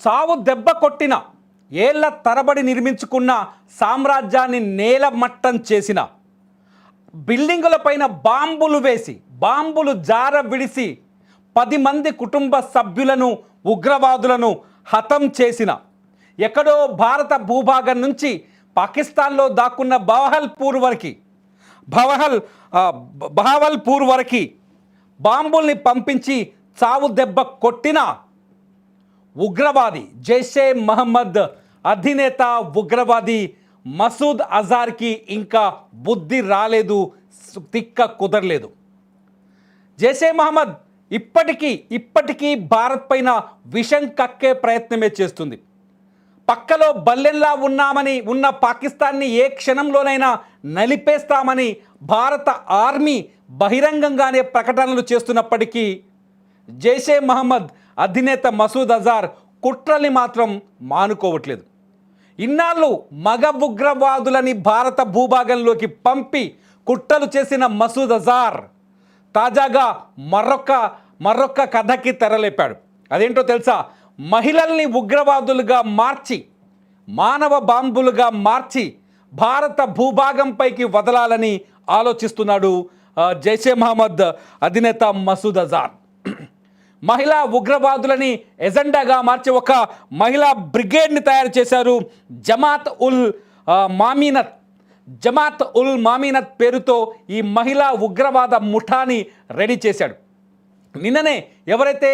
చావు దెబ్బ కొట్టిన ఏళ్ళ తరబడి నిర్మించుకున్న సామ్రాజ్యాన్ని నేలమట్టం చేసిన బిల్డింగులపైన బాంబులు వేసి బాంబులు జార విడిసి పది మంది కుటుంబ సభ్యులను ఉగ్రవాదులను హతం చేసిన ఎక్కడో భారత భూభాగం నుంచి పాకిస్తాన్లో దాక్కున్న బవహల్పూర్ వరకు భవహల్ బహవల్పూర్ వరకు బాంబుల్ని పంపించి చావు దెబ్బ కొట్టిన ఉగ్రవాది జైషే మహమ్మద్ అధినేత ఉగ్రవాది మసూద్ అజార్కి ఇంకా బుద్ధి రాలేదు తిక్క కుదరలేదు. జైషే మహమ్మద్ ఇప్పటికీ ఇప్పటికీ భారత్ పైన విషం కక్కే ప్రయత్నమే చేస్తుంది. పక్కలో బల్లెల్లా ఉన్నామని ఉన్న పాకిస్తాన్ని ఏ క్షణంలోనైనా నలిపేస్తామని భారత ఆర్మీ బహిరంగంగానే ప్రకటనలు చేస్తున్నప్పటికీ జైషే మహమ్మద్ అధినేత మసూద్ అజార్ కుట్రల్ని మాత్రం మానుకోవట్లేదు. ఇన్నాళ్ళు మగ ఉగ్రవాదులని భారత భూభాగంలోకి పంపి కుట్రలు చేసిన మసూద్ అజార్ తాజాగా మరొక మరొక కథకి తెరలేపాడు. అదేంటో తెలుసా? మహిళల్ని ఉగ్రవాదులుగా మార్చి మానవ బాంబులుగా మార్చి భారత భూభాగంపైకి వదలాలని ఆలోచిస్తున్నాడు జైషే మహమ్మద్ అధినేత మసూద్ అజార్. మహిళా ఉగ్రవాదులని ఎజెండాగా మార్చి ఒక మహిళా బ్రిగేడ్ని తయారు చేశారు జమాత్ ఉల్ మామీనత్. జమాత్ ఉల్ మామీనత్ పేరుతో ఈ మహిళా ఉగ్రవాద ముఠాని రెడీ చేశాడు. నిన్ననే ఎవరైతే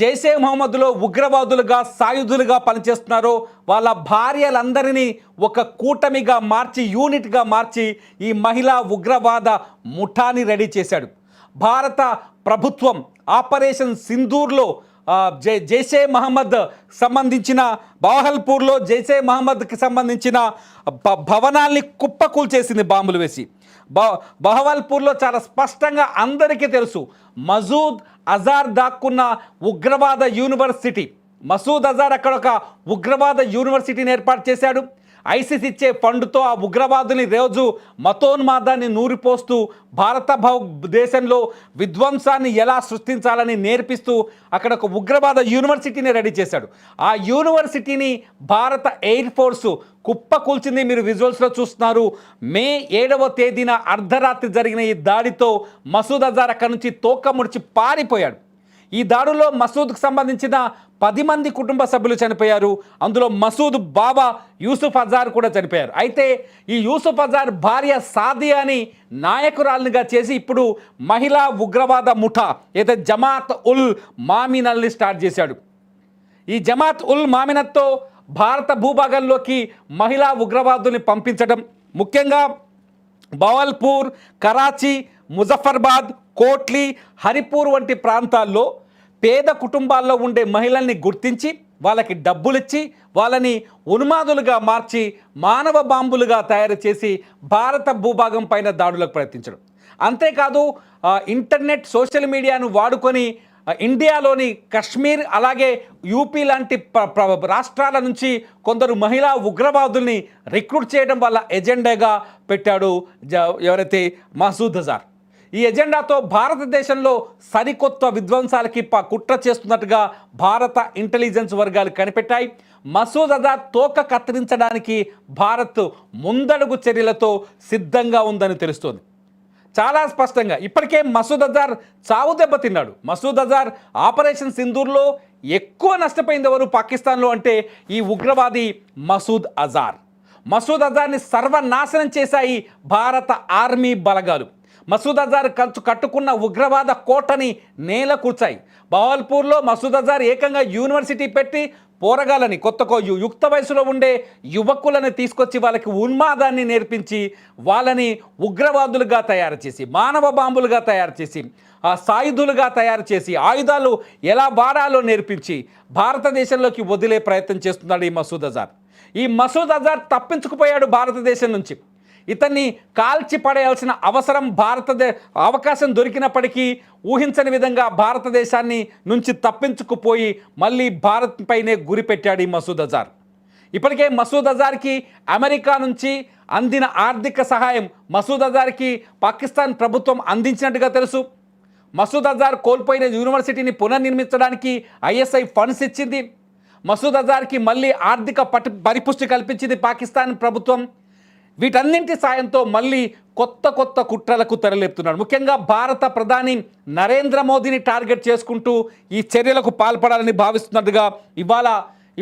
జైసే మహమ్మద్లో ఉగ్రవాదులుగా సాయుధులుగా పనిచేస్తున్నారో వాళ్ళ భార్యలందరినీ ఒక కూటమిగా మార్చి యూనిట్గా మార్చి ఈ మహిళా ఉగ్రవాద ముఠాని రెడీ చేశాడు. భారత ప్రభుత్వం ఆపరేషన్ సింధూర్లో జై జైషే మహమ్మద్ సంబంధించిన బాహల్పూర్లో జైషే మహమ్మద్కి సంబంధించిన భ- భవనాల్ని కుప్పకూల్చేసింది బాంబులు వేసి. బహవల్పూర్లో చాలా స్పష్టంగా అందరికీ తెలుసు మజూద్ అజార్ దాక్కున్న ఉగ్రవాద యూనివర్సిటీ. మసూద్ అజార్ అక్కడ ఒక ఉగ్రవాద యూనివర్సిటీని ఏర్పాటు చేశాడు. ఐసిస్ ఇచ్చే ఫండ్తో ఆ ఉగ్రవాదుని రోజు మతోన్మాదాన్ని నూరిపోస్తూ భారత భౌ దేశంలో విధ్వంసాన్ని ఎలా సృష్టించాలని నేర్పిస్తూ అక్కడ ఒక ఉగ్రవాద యూనివర్సిటీని రెడీ చేశాడు. ఆ యూనివర్సిటీని భారత ఎయిర్ ఫోర్సు కుప్ప కూల్చింది మీరు విజువల్స్లో చూస్తున్నారు. మే ఏడవ తేదీన అర్ధరాత్రి జరిగిన ఈ దాడితో మసూద్ అజార్ అక్కడి నుంచి తోక ముడిచి పారిపోయాడు. ఈ దాడుల్లో మసూద్కు సంబంధించిన పది మంది కుటుంబ సభ్యులు చనిపోయారు. అందులో మసూద్ బాబా యూసుఫ్ అజార్ కూడా చనిపోయారు. అయితే ఈ యూసుఫ్ అజార్ భార్య సాదియాని నాయకురాలినిగా చేసి ఇప్పుడు మహిళా ఉగ్రవాద ముఠా అయితే జమాత్ ఉల్ మామినల్ని స్టార్ట్ చేశాడు. ఈ జమాత్ ఉల్ మామినత్తో భారత భూభాగంలోకి మహిళా ఉగ్రవాదుల్ని పంపించడం ముఖ్యంగా బవల్పూర్ కరాచీ ముజఫర్బాద్ కోట్లి హరిపూర్ వంటి ప్రాంతాల్లో పేద కుటుంబాల్లో ఉండే మహిళల్ని గుర్తించి వాళ్ళకి డబ్బులిచ్చి వాళ్ళని ఉన్మాదులుగా మార్చి మానవ బాంబులుగా తయారు చేసి భారత భూభాగం పైన దాడులకు ప్రయత్నించడం. అంతేకాదు ఇంటర్నెట్ సోషల్ మీడియాను వాడుకొని ఇండియాలోని కశ్మీర్ అలాగే యూపీ లాంటి రాష్ట్రాల నుంచి కొందరు మహిళా ఉగ్రవాదుల్ని రిక్రూట్ చేయడం వల్ల ఎజెండాగా పెట్టాడు జ- ఎవరైతే మసూద్ అజార్. ఈ ఎజెండాతో భారతదేశంలో సరికొత్త విధ్వంసాలకి ప- కుట్ర చేస్తున్నట్టుగా భారత ఇంటెలిజెన్స్ వర్గాలు కనిపెట్టాయి. మసూద్ అజార్ తోక కత్తిరించడానికి భారత్ ముందడుగు చర్యలతో సిద్ధంగా ఉందని తెలుస్తోంది. చాలా స్పష్టంగా ఇప్పటికే మసూద్ అజార్ చావు దెబ్బతిన్నాడు మసూద్ అజార్ ఆపరేషన్ సింధూర్లో ఎక్కువ నష్టపోయింది ఎవరు? పాకిస్తాన్లో అంటే ఈ ఉగ్రవాది మసూద్ అజార్. మసూద్ అజార్ని సర్వనాశనం చేశాయి భారత ఆర్మీ బలగాలు. మసూద్ అజార్ కంచు కట్టుకున్న ఉగ్రవాద కోటని నేల కూర్చాయి. బహల్పూర్లో మసూద్ అజార్ ఏకంగా యూనివర్సిటీ పెట్టి పోరగాలని కొత్త కొ- యుక్త వయసులో ఉండే యువకులను తీసుకొచ్చి వాళ్ళకి ఉన్మాదాన్ని నేర్పించి వాళ్ళని ఉగ్రవాదులుగా తయారు చేసి మానవ బాంబులుగా తయారు చేసి ఆ సాయుధులుగా తయారు చేసి ఆయుధాలు ఎలా వాడాలో నేర్పించి భారతదేశంలోకి వదిలే ప్రయత్నం చేస్తున్నాడు ఈ మసూద్ అజార్ ఈ మసూద్ అజార్ తప్పించుకుపోయాడు భారతదేశం నుంచి. ఇతన్ని కాల్చి పడేయాల్సిన అవసరం భారతదే అవకాశం దొరికినప్పటికీ ఊహించని విధంగా భారతదేశాన్ని నుంచి తప్పించుకుపోయి మళ్ళీ భారత్ పైనే గురిపెట్టాడు ఈ మసూద్ అజార్. ఇప్పటికే మసూద్ అజార్కి అమెరికా నుంచి అందిన ఆర్థిక సహాయం మసూద్ అజార్కి పాకిస్తాన్ ప్రభుత్వం అందించినట్టుగా తెలుసు. మసూద్ అజార్ కోల్పోయిన యూనివర్సిటీని పునర్నిర్మించడానికి ఐఎస్ఐ ఫండ్స్ ఇచ్చింది. మసూద్ అజార్కి మళ్ళీ ఆర్థిక పటి పరిపుష్టి కల్పించింది పాకిస్తాన్ ప్రభుత్వం. వీటన్నింటి సాయంతో మళ్ళీ కొత్త కొత్త కుట్రలకు తెరలేపుతున్నాడు. ముఖ్యంగా భారత ప్రధాని నరేంద్ర మోదీని టార్గెట్ చేసుకుంటూ ఈ చర్యలకు పాల్పడాలని భావిస్తున్నట్టుగా ఇవాళ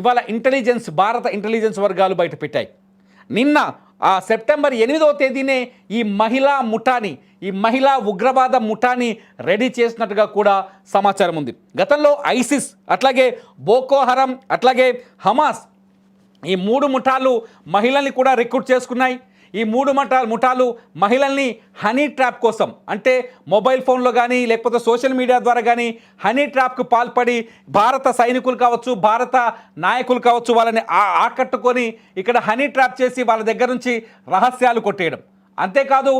ఇవాళ ఇంటెలిజెన్స్ భారత ఇంటెలిజెన్స్ వర్గాలు బయటపెట్టాయి. నిన్న ఆ సెప్టెంబర్ ఎనిమిదవ తేదీనే ఈ మహిళా ముఠాని ఈ మహిళా ఉగ్రవాద ముఠాని రెడీ చేసినట్టుగా కూడా సమాచారం ఉంది. గతంలో ఐసిస్ అట్లాగే బోకోహరం అట్లాగే హమాస్ ఈ మూడు ముఠాలు మహిళల్ని కూడా రిక్రూట్ చేసుకున్నాయి. ఈ మూడు ముఠాలు ముఠాలు మహిళల్ని హనీ ట్రాప్ కోసం అంటే మొబైల్ ఫోన్లో కానీ లేకపోతే సోషల్ మీడియా ద్వారా కానీ హనీ ట్రాప్కు పాల్పడి భారత సైనికులు కావచ్చు భారత నాయకులు కావచ్చు వాళ్ళని ఆ- ఆకట్టుకొని ఇక్కడ హనీ ట్రాప్ చేసి వాళ్ళ దగ్గర నుంచి రహస్యాలు కొట్టేయడం. అంతేకాదు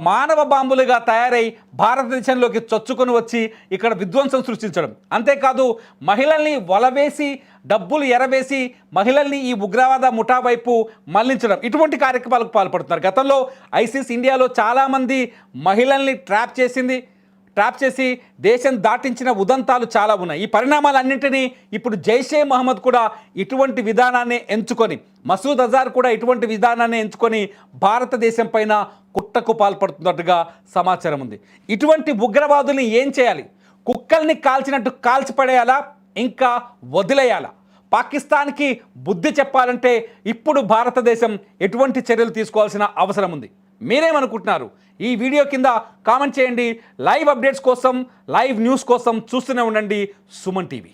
మానవ బాంబులుగా తయారై భారతదేశంలోకి చొచ్చుకొని వచ్చి ఇక్కడ విధ్వంసం సృష్టించడం. అంతేకాదు మహిళల్ని వలవేసి డబ్బులు ఎరవేసి మహిళల్ని ఈ ఉగ్రవాద ముఠా వైపు మళ్ళించడం. ఇటువంటి కార్యక్రమాలకు పాల్పడుతున్నారు. గతంలో ఐసిస్ ఇండియాలో చాలామంది మహిళల్ని ట్రాప్ చేసింది. ట్రాప్ చేసి దేశం దాటించిన ఉదంతాలు చాలా ఉన్నాయి. ఈ పరిణామాలన్నింటినీ ఇప్పుడు జైషే మహమ్మద్ కూడా ఇటువంటి విధానాన్ని ఎంచుకొని మసూద్ అజార్ కూడా ఇటువంటి విధానాన్ని ఎంచుకొని భారతదేశం పైన కుట్రకు పాల్పడుతున్నట్టుగా సమాచారం ఉంది. ఇటువంటి ఉగ్రవాదుల్ని ఏం చేయాలి? కుక్కల్ని కాల్చినట్టు కాల్చిపడేయాలా? ఇంకా వదిలేయాలా? పాకిస్తాన్కి బుద్ధి చెప్పాలంటే ఇప్పుడు భారతదేశం ఎటువంటి చర్యలు తీసుకోవాల్సిన అవసరం ఉంది. మీరేమనుకుంటున్నారు? ఈ వీడియో కింద కామెంట్ చేయండి. లైవ్ అప్డేట్స్ కోసం లైవ్ న్యూస్ కోసం చూస్తూనే ఉండండి సుమన్ టీవీ.